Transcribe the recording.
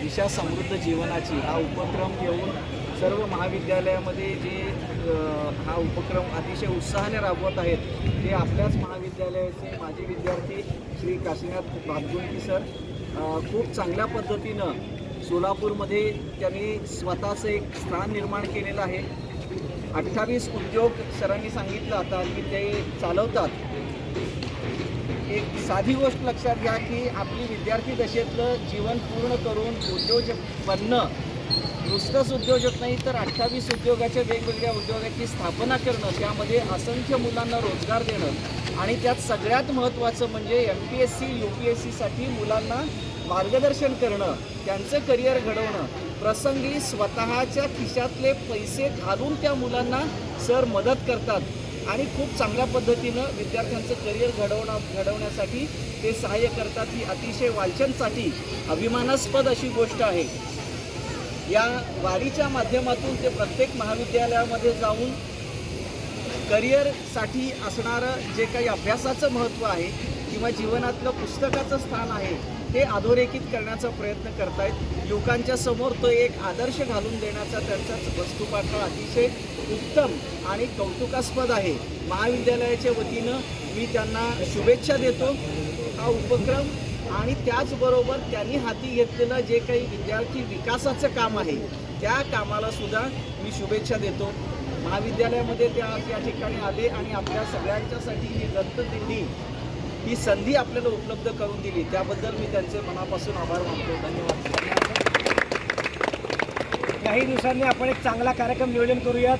दिशा समृद्ध जीवनाची हा उपक्रम घेऊन सर्व महाविद्यालयामध्ये जे हा उपक्रम अतिशय उत्साहाने राबवत आहेत ते आपल्याच महाविद्यालयाचे माजी विद्यार्थी श्री काशीनाथ भातगुंटी सर खूप चांगल्या पद्धतीनं सोलापूरमध्ये त्यांनी स्वतःचं एक स्थान निर्माण केलेलं आहे. अठ्ठावीस उद्योग सरांनी सांगितलं आता की ते चालवतात. एक साधी गोष्ट लक्षात घ्या की आपली विद्यार्थी दशेतलं जीवन पूर्ण करून उद्योजक बनणं. नुसतंच उद्योजक नाही तर अठ्ठावीस उद्योगाच्या वेगवेगळ्या उद्योगाची स्थापना करणं त्यामध्ये असंख्य मुलांना रोजगार देणं. आणि त्यात सगळ्यात महत्त्वाचं म्हणजे M P S C U P S सीसाठी मुलांना मार्गदर्शन करणं त्यांचं करिअर घडवणं. प्रसंगी स्वतःच्या खिशातले पैसे घालून त्या मुलांना सर मदत करतात. आणि खूप चांगल्या पद्धतीनं विद्यार्थ्यांचं करिअर घडवणं घडवण्यासाठी ते सहाय्य करतात. ही अतिशय वालचनसाठी अभिमानास्पद अशी गोष्ट आहे. या वारीच्या माध्यमातून ते प्रत्येक महाविद्यालयामध्ये जाऊन करिअरसाठी असणारं जे काही अभ्यासाचं महत्त्व आहे किंवा जीवनातलं पुस्तकाचं स्थान आहे ते अधोरेखित करण्याचा प्रयत्न करतायत. युवकांच्या समोर तो एक आदर्श घालून देण्याचा त्यांचाच वस्तुपाठळ अतिशय उत्तम आणि कौतुकास्पद आहे. महाविद्यालयाच्या वतीनं मी त्यांना शुभेच्छा देतो. हा उपक्रम आणि त्याचबरोबर त्यांनी हाती घेतलेलं जे काही विद्यार्थी विकासाचं काम आहे त्या कामाला सुद्धा मी शुभेच्छा देतो. महाविद्यालयामध्ये ते आज या ठिकाणी आले आणि आपल्या सगळ्यांच्यासाठी ही दत्तदिंडी ही संधी आपल्याला उपलब्ध करून दिली. त्याबद्दल मी त्यांचे मनापासून आभार मानतो. धन्यवाद. काही दिवसांनी आपण एक चांगला कार्यक्रम नियोजन करूयात.